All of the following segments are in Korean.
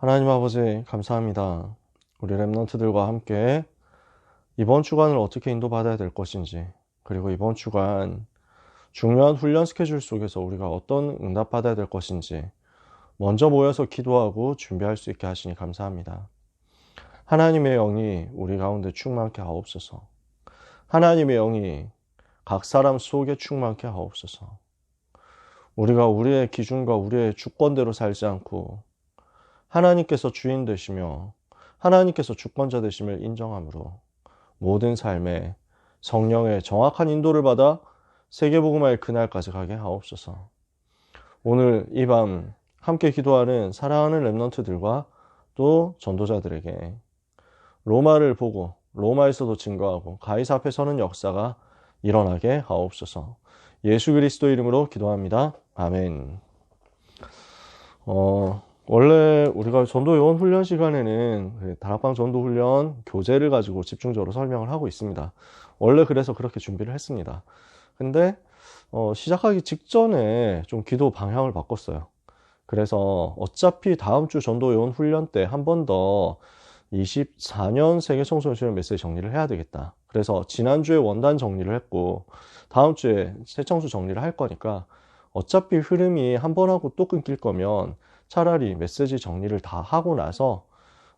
하나님 아버지 감사합니다. 우리 랩런트들과 함께 이번 주간을 어떻게 인도받아야 될 것인지 그리고 이번 주간 중요한 훈련 스케줄 속에서 우리가 어떤 응답받아야 될 것인지 먼저 모여서 기도하고 준비할 수 있게 하시니 감사합니다. 하나님의 영이 우리 가운데 충만케 하옵소서. 하나님의 영이 각 사람 속에 충만케 하옵소서. 우리가 우리의 기준과 우리의 주권대로 살지 않고 하나님께서 주인 되시며 하나님께서 주권자 되심을 인정함으로 모든 삶에 성령의 정확한 인도를 받아 세계복음화의 그날까지 가게 하옵소서. 오늘 이 밤 함께 기도하는 사랑하는 랩런트들과 또 전도자들에게 로마를 보고 로마에서도 증거하고 가이사 앞에 서는 역사가 일어나게 하옵소서. 예수 그리스도 이름으로 기도합니다. 아멘. 어, 원래 우리가 전도 요원 훈련 시간에는 그 다락방 전도 훈련 교재를 가지고 집중적으로 설명을 하고 있습니다. 원래 그래서 그렇게 준비를 했습니다. 근데 어, 시작하기 직전에 좀 기도 방향을 바꿨어요. 그래서 어차피 다음 주 전도 요원 훈련 때 한 번 더 24년 세계 청소년 수련 메시지 정리를 해야 되겠다. 그래서 지난주에 원단 정리를 했고 다음 주에 새 청소 정리를 할 거니까 어차피 흐름이 한 번 하고 또 끊길 거면 차라리 메시지 정리를 다 하고 나서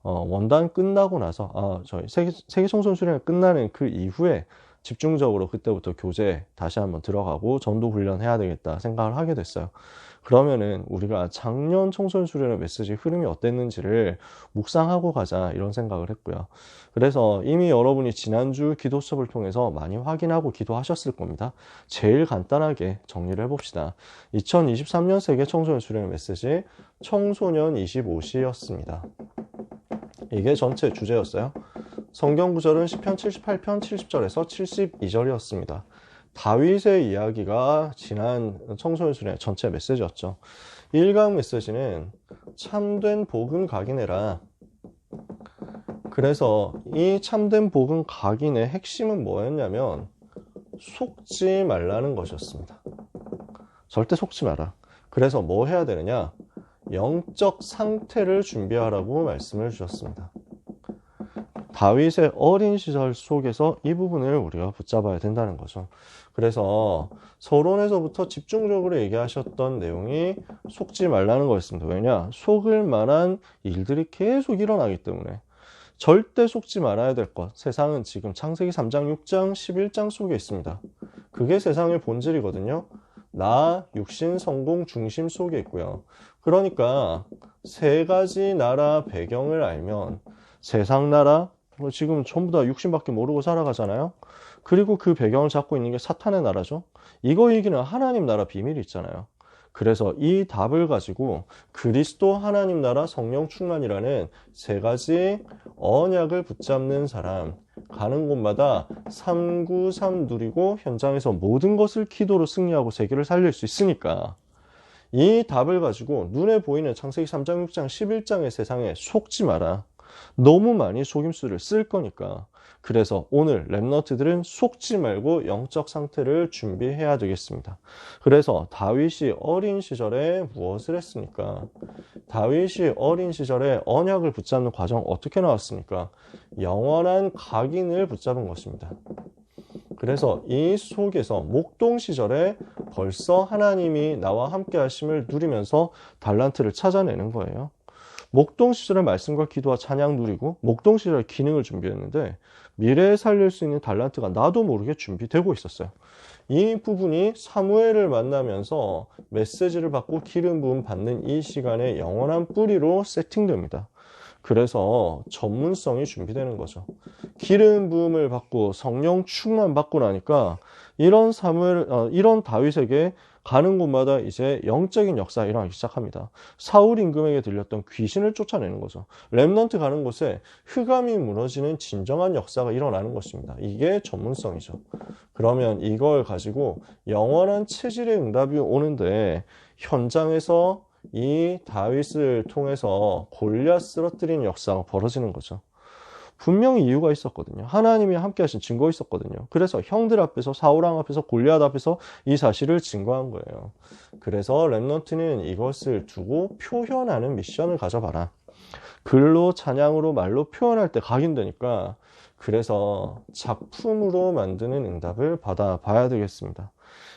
어, 원단 끝나고 나서 아, 저희 세계, 세계 청소년 수련이 끝나는 그 이후에 집중적으로 그때부터 교재 다시 한번 들어가고 전도 훈련해야 되겠다 생각을 하게 됐어요. 그러면은 우리가 작년 청소년 수련의 메시지 흐름이 어땠는지를 묵상하고 가자 이런 생각을 했고요. 그래서 이미 여러분이 지난주 기도 수업을 통해서 많이 확인하고 기도하셨을 겁니다. 제일 간단하게 정리를 해봅시다. 2023년 세계 청소년 수련의 메시지 청소년 25시였습니다. 이게 전체 주제였어요. 성경 구절은 10편 78편 70절에서 72절이었습니다. 다윗의 이야기가 지난 청소년 수련의 전체 메시지였죠. 1강 메시지는 참된 복음 각인해라. 그래서 이 참된 복음 각인의 핵심은 뭐였냐면 속지 말라는 것이었습니다. 절대 속지 마라. 그래서 뭐 해야 되느냐? 영적 상태를 준비하라고 말씀을 주셨습니다. 다윗의 어린 시절 속에서 이 부분을 우리가 붙잡아야 된다는 거죠. 그래서 서론에서부터 집중적으로 얘기하셨던 내용이 속지 말라는 거였습니다. 왜냐? 속을 만한 일들이 계속 일어나기 때문에 절대 속지 말아야 될 것. 세상은 지금 창세기 3장, 6장, 11장 속에 있습니다. 그게 세상의 본질이거든요. 나, 육신, 성공, 중심 속에 있고요. 그러니까 세 가지 나라 배경을 알면 세상 나라, 지금 전부 다 육신밖에 모르고 살아가잖아요. 그리고 그 배경을 잡고 있는 게 사탄의 나라죠. 이거 얘기는 하나님 나라 비밀이 있잖아요. 그래서 이 답을 가지고 그리스도 하나님 나라 성령 충만이라는 세 가지 언약을 붙잡는 사람 가는 곳마다 393 누리고 현장에서 모든 것을 기도로 승리하고 세계를 살릴 수 있으니까 이 답을 가지고 눈에 보이는 창세기 3장, 6장, 11장의 세상에 속지 마라. 너무 많이 속임수를 쓸 거니까. 그래서 오늘 랩너트들은 속지 말고 영적 상태를 준비해야 되겠습니다. 그래서 다윗이 어린 시절에 무엇을 했습니까? 다윗이 어린 시절에 언약을 붙잡는 과정 어떻게 나왔습니까? 영원한 각인을 붙잡은 것입니다. 그래서 이 속에서 목동 시절에 벌써 하나님이 나와 함께 하심을 누리면서 달란트를 찾아내는 거예요. 목동 시절의 말씀과 기도와 찬양 누리고 목동 시절의 기능을 준비했는데 미래에 살릴 수 있는 달란트가 나도 모르게 준비되고 있었어요. 이 부분이 사무엘을 만나면서 메시지를 받고 기름 부음 받는 이 시간에 영원한 뿌리로 세팅됩니다. 그래서 전문성이 준비되는 거죠. 기름 부음을 받고 성령 충만 받고 나니까 이런 사무엘, 어, 이런 다윗에게 가는 곳마다 이제 영적인 역사가 일어나기 시작합니다. 사울 임금에게 들렸던 귀신을 쫓아내는 거죠. 렘넌트 가는 곳에 흑암이 무너지는 진정한 역사가 일어나는 것입니다. 이게 전문성이죠. 그러면 이걸 가지고 영원한 체질의 응답이 오는데 현장에서 이 다윗을 통해서 골리앗 쓰러뜨리는 역사가 벌어지는 거죠. 분명히 이유가 있었거든요. 하나님이 함께 하신 증거 있었거든요. 그래서 형들 앞에서 사우랑 앞에서 골리앗 앞에서 이 사실을 증거한 거예요. 그래서 랩넌트는 이것을 두고 표현하는 미션을 가져봐라. 글로 찬양으로 말로 표현할 때 각인되니까 그래서 작품으로 만드는 응답을 받아봐야 되겠습니다.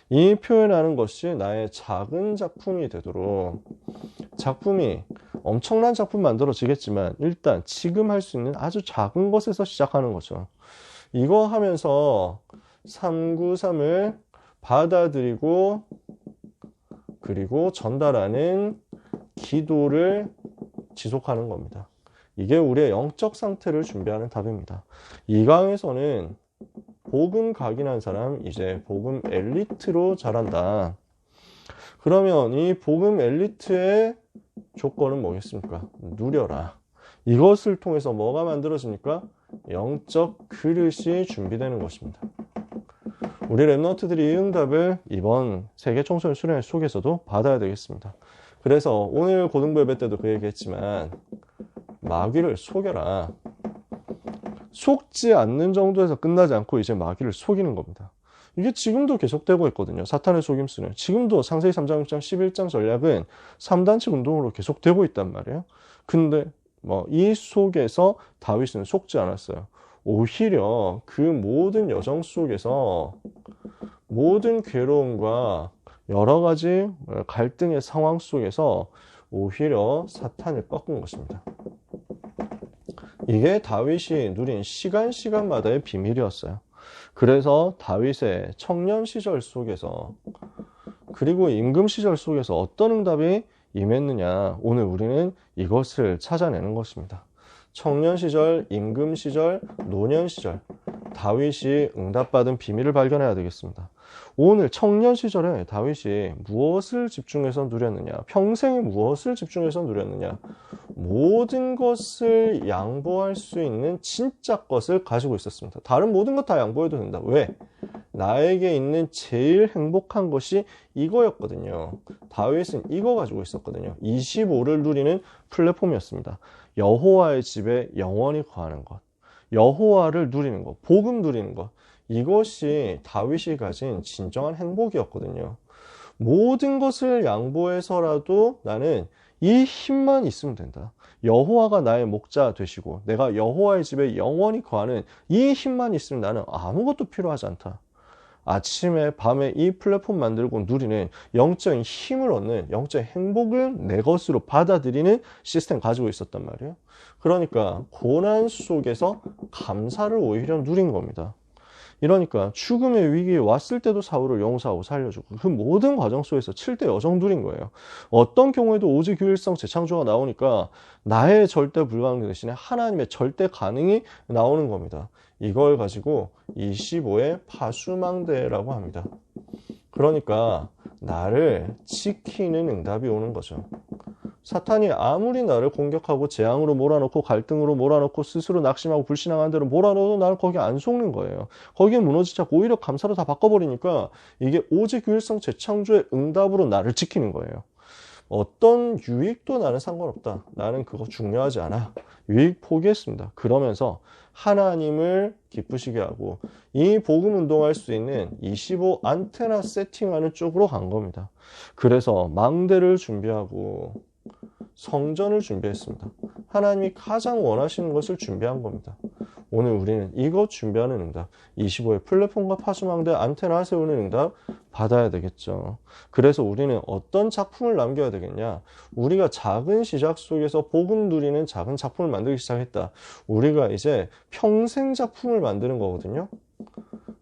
이 표현하는 것이 나의 작은 작품이 되도록 작품이 엄청난 작품 만들어지겠지만 일단 지금 할 수 있는 아주 작은 것에서 시작하는 거죠. 이거 하면서 393을 받아들이고 그리고 전달하는 기도를 지속하는 겁니다. 이게 우리의 영적 상태를 준비하는 답입니다. 이 강에서는 복음 각인한 사람 이제 복음 엘리트로 자란다. 그러면 이 복음 엘리트의 조건은 뭐겠습니까? 누려라. 이것을 통해서 뭐가 만들어집니까? 영적 그릇이 준비되는 것입니다. 우리 랩너트들이 이 응답을 이번 세계 청소년 수련회 속에서도 받아야 되겠습니다. 그래서 오늘 고등부 예배 때도 그 얘기했지만 마귀를 속여라. 속지 않는 정도에서 끝나지 않고 이제 마귀를 속이는 겁니다. 이게 지금도 계속되고 있거든요. 사탄의 속임수는. 지금도 상세히 3장, 6장, 11장 전략은 3단체 운동으로 계속되고 있단 말이에요. 근데 뭐 이 속에서 다윗은 속지 않았어요. 오히려 그 모든 여정 속에서 모든 괴로움과 여러 가지 갈등의 상황 속에서 오히려 사탄을 꺾은 것입니다. 이게 다윗이 누린 시간 시간마다의 비밀이었어요. 그래서 다윗의 청년 시절 속에서 그리고 임금 시절 속에서 어떤 응답이 임했느냐 오늘 우리는 이것을 찾아내는 것입니다. 청년 시절, 임금 시절, 노년 시절 다윗이 응답받은 비밀을 발견해야 되겠습니다. 오늘 청년 시절에 다윗이 무엇을 집중해서 누렸느냐? 평생에 무엇을 집중해서 누렸느냐? 모든 것을 양보할 수 있는 진짜 것을 가지고 있었습니다. 다른 모든 것 다 양보해도 된다. 왜? 나에게 있는 제일 행복한 것이 이거였거든요. 다윗은 이거 가지고 있었거든요. 25를 누리는 플랫폼이었습니다. 여호와의 집에 영원히 거하는 것. 여호와를 누리는 것, 복음 누리는 것. 이것이 다윗이 가진 진정한 행복이었거든요. 모든 것을 양보해서라도 나는 이 힘만 있으면 된다. 여호와가 나의 목자 되시고 내가 여호와의 집에 영원히 거하는 이 힘만 있으면 나는 아무것도 필요하지 않다. 아침에 밤에 이 플랫폼 만들고 누리는 영적인 힘을 얻는 영적인 행복을 내 것으로 받아들이는 시스템 가지고 있었단 말이에요. 그러니까 고난 속에서 감사를 오히려 누린 겁니다. 이러니까 죽음의 위기에 왔을 때도 사울을 용서하고 살려주고 그 모든 과정 속에서 7대 여정 누린 거예요. 어떤 경우에도 오직 유일성 재창조가 나오니까 나의 절대 불가능 대신에 하나님의 절대 가능이 나오는 겁니다. 이걸 가지고 25의 파수망대라고 합니다. 그러니까 나를 지키는 응답이 오는 거죠. 사탄이 아무리 나를 공격하고 재앙으로 몰아넣고 갈등으로 몰아넣고 스스로 낙심하고 불신앙한 대로 몰아넣어도 나를 거기 안 속는 거예요. 거기에 무너지지 않고 오히려 감사로 다 바꿔버리니까 이게 오직 유일성 재창조의 응답으로 나를 지키는 거예요. 어떤 유익도 나는 상관없다. 나는 그거 중요하지 않아. 유익 포기했습니다. 그러면서 하나님을 기쁘시게 하고 이 복음 운동할 수 있는 25 안테나 세팅하는 쪽으로 간 겁니다. 그래서 망대를 준비하고 성전을 준비했습니다. 하나님이 가장 원하시는 것을 준비한 겁니다. 오늘 우리는 이것 준비하는 응답, 25의 플랫폼과 파수망대 안테나 세우는 응답 받아야 되겠죠. 그래서 우리는 어떤 작품을 남겨야 되겠냐? 우리가 작은 시작 속에서 복음 누리는 작은 작품을 만들기 시작했다. 우리가 이제 평생 작품을 만드는 거거든요.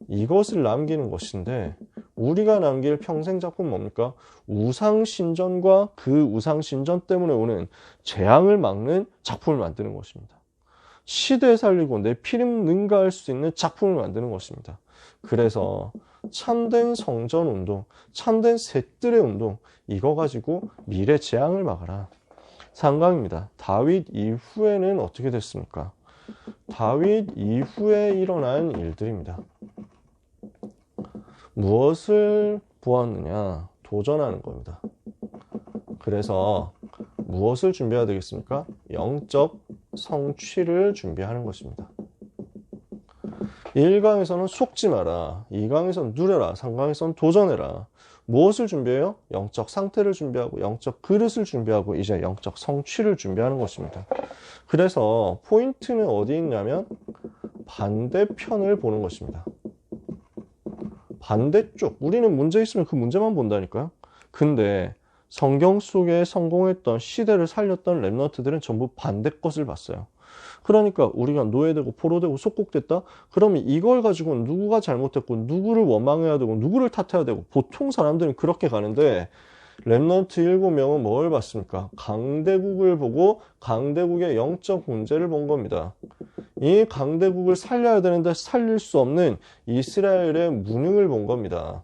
이것을 남기는 것인데 우리가 남길 평생 작품 뭡니까? 우상신전과 그 우상신전 때문에 오는 재앙을 막는 작품을 만드는 것입니다. 시대에 살리고 내 피림 능가할 수 있는 작품을 만드는 것입니다. 그래서 참된 성전 운동, 참된 셋들의 운동, 이거 가지고 미래 재앙을 막아라. 상강입니다. 다윗 이후에는 어떻게 됐습니까? 다윗 이후에 일어난 일들입니다. 무엇을 보았느냐? 도전하는 겁니다. 그래서 무엇을 준비해야 되겠습니까? 영적 성취를 준비하는 것입니다. 1강에서는 속지 마라. 2강에서는 누려라. 3강에서는 도전해라. 무엇을 준비해요? 영적 상태를 준비하고 영적 그릇을 준비하고 이제 영적 성취를 준비하는 것입니다. 그래서 포인트는 어디 있냐면 반대편을 보는 것입니다. 반대쪽. 우리는 문제 있으면 그 문제만 본다니까요. 근데 성경 속에 성공했던 시대를 살렸던 랩너트들은 전부 반대 것을 봤어요. 그러니까 우리가 노예되고 포로되고 속국됐다? 그러면 이걸 가지고 누구가 잘못했고 누구를 원망해야 되고 누구를 탓해야 되고 보통 사람들은 그렇게 가는데 랩넌트 7명은 뭘 봤습니까? 강대국을 보고 강대국의 영적 문제를 본 겁니다. 이 강대국을 살려야 되는데 살릴 수 없는 이스라엘의 무능을 본 겁니다.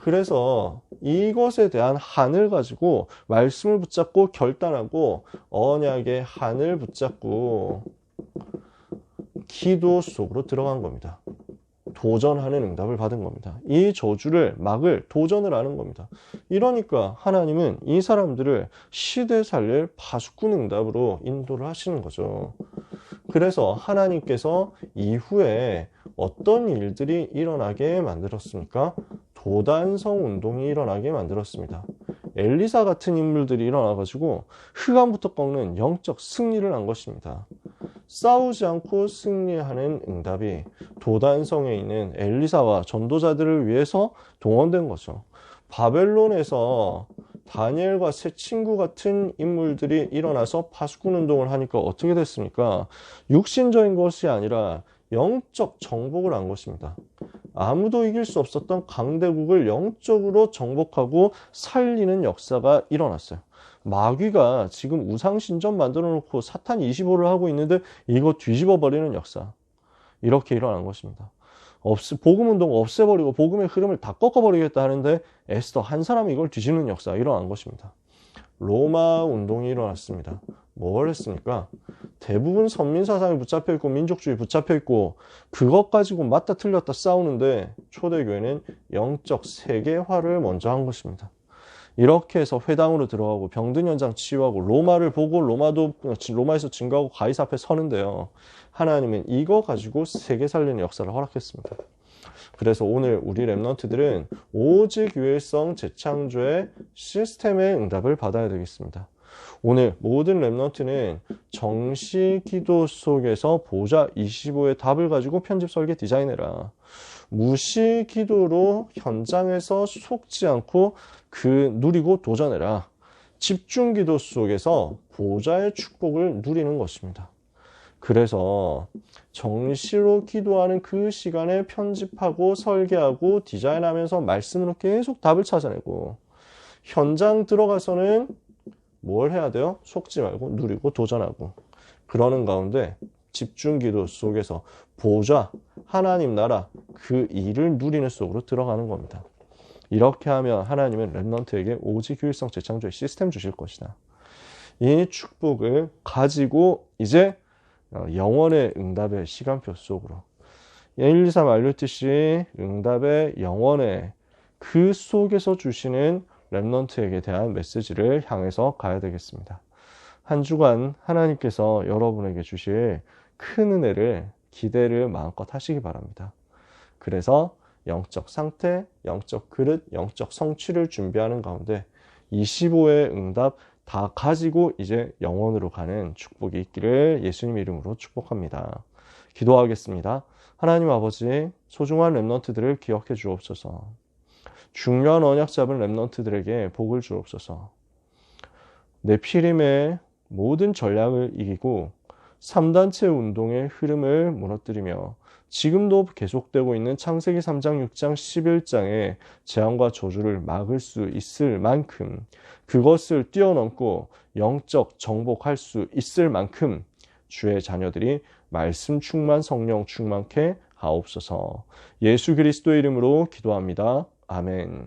그래서 이것에 대한 한을 가지고 말씀을 붙잡고 결단하고 언약의 한을 붙잡고 기도 속으로 들어간 겁니다. 도전하는 응답을 받은 겁니다. 이 저주를 막을 도전을 하는 겁니다. 이러니까 하나님은 이 사람들을 시대 살릴 파수꾼 응답으로 인도를 하시는 거죠. 그래서 하나님께서 이후에 어떤 일들이 일어나게 만들었습니까? 도단성 운동이 일어나게 만들었습니다. 엘리사 같은 인물들이 일어나가지고 흑암부터 꺾는 영적 승리를 한 것입니다. 싸우지 않고 승리하는 응답이 도단성에 있는 엘리사와 전도자들을 위해서 동원된 거죠. 바벨론에서 다니엘과 새 친구 같은 인물들이 일어나서 파수꾼 운동을 하니까 어떻게 됐습니까? 육신적인 것이 아니라 영적 정복을 한 것입니다. 아무도 이길 수 없었던 강대국을 영적으로 정복하고 살리는 역사가 일어났어요. 마귀가 지금 우상신전 만들어 놓고 사탄 25를 하고 있는데 이거 뒤집어 버리는 역사. 이렇게 일어난 것입니다. 없, 복음 운동 없애버리고 복음의 흐름을 다 꺾어버리겠다 하는데 에스더 한 사람이 이걸 뒤집는 역사가 일어난 것입니다. 로마 운동이 일어났습니다. 뭘 했습니까? 대부분 선민 사상이 붙잡혀 있고 민족주의 붙잡혀 있고 그것 가지고 맞다 틀렸다 싸우는데 초대교회는 영적 세계화를 먼저 한 것입니다. 이렇게 해서 회당으로 들어가고 병든 현장 치유하고 로마를 보고 로마도 로마에서 증거하고 가이사 앞에 서는데요. 하나님은 이거 가지고 세계 살리는 역사를 허락했습니다. 그래서 오늘 우리 랩런트들은 오직 유일성 재창조의 시스템의 응답을 받아야 되겠습니다. 오늘 모든 랩런트는 정시 기도 속에서 보자 25의 답을 가지고 편집 설계 디자인해라. 무시 기도로 현장에서 속지 않고 그 누리고 도전해라. 집중 기도 속에서 보좌의 축복을 누리는 것입니다. 그래서 정시로 기도하는 그 시간에 편집하고 설계하고 디자인하면서 말씀으로 계속 답을 찾아내고 현장 들어가서는 뭘 해야 돼요? 속지 말고 누리고 도전하고 그러는 가운데 집중 기도 속에서 보좌, 하나님 나라 그 일을 누리는 속으로 들어가는 겁니다. 이렇게 하면 하나님은 랩넌트에게 오직 휴일성 재창조의 시스템 주실 것이다. 이 축복을 가지고 이제 영원의 응답의 시간표 속으로 1, 2, 3 알렸듯이 응답의 영원의 그 속에서 주시는 랩넌트에게 대한 메시지를 향해서 가야 되겠습니다. 한 주간 하나님께서 여러분에게 주실 큰 은혜를 기대를 마음껏 하시기 바랍니다. 그래서 영적 상태, 영적 그릇, 영적 성취를 준비하는 가운데 25의 응답 다 가지고 이제 영원으로 가는 축복이 있기를 예수님 이름으로 축복합니다. 기도하겠습니다. 하나님 아버지, 소중한 랩런트들을 기억해 주옵소서. 중요한 언약 잡은 랩런트들에게 복을 주옵소서. 내 피림의 모든 전략을 이기고 3단체 운동의 흐름을 무너뜨리며 지금도 계속되고 있는 창세기 3장, 6장, 11장의 재앙과 저주를 막을 수 있을 만큼 그것을 뛰어넘고 영적 정복할 수 있을 만큼 주의 자녀들이 말씀 충만 성령 충만케 하옵소서. 예수 그리스도의 이름으로 기도합니다. 아멘.